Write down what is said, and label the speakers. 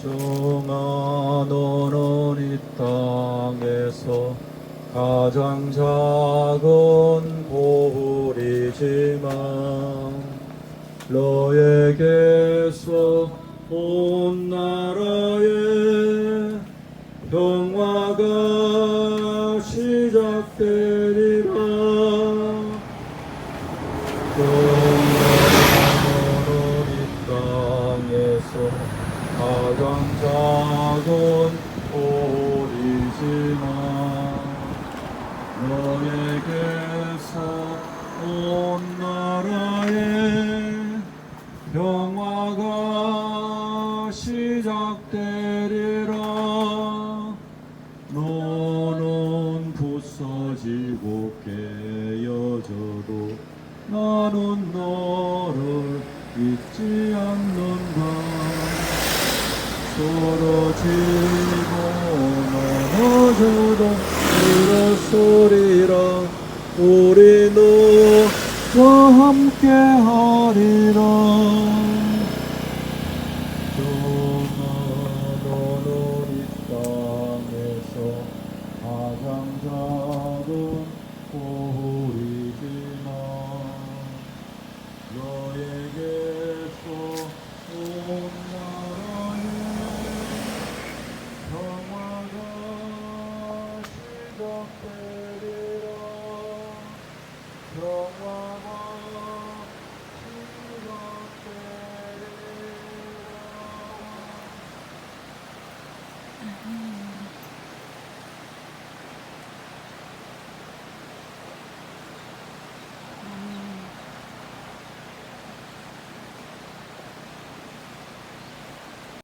Speaker 1: 정아 너는 이 땅에서 가장 작은 보울이지만 너에게서 온 나라의 평화가 시작되리라 너는 이 땅에서 가장 작은 돌이지만 너에게서 온 나라의 평화가 시작되리라. 너는 부서지고 깨어져도 나는 너를 잊지 않는 다 쓰러지고 넘어져도 일어서리라 우리 너와 함께 하리라. 정아 너는 이 땅에서 가장 작은 보울이지만 너에게서 온 나라의 평화가 시작되리라. 평화가 시작되리라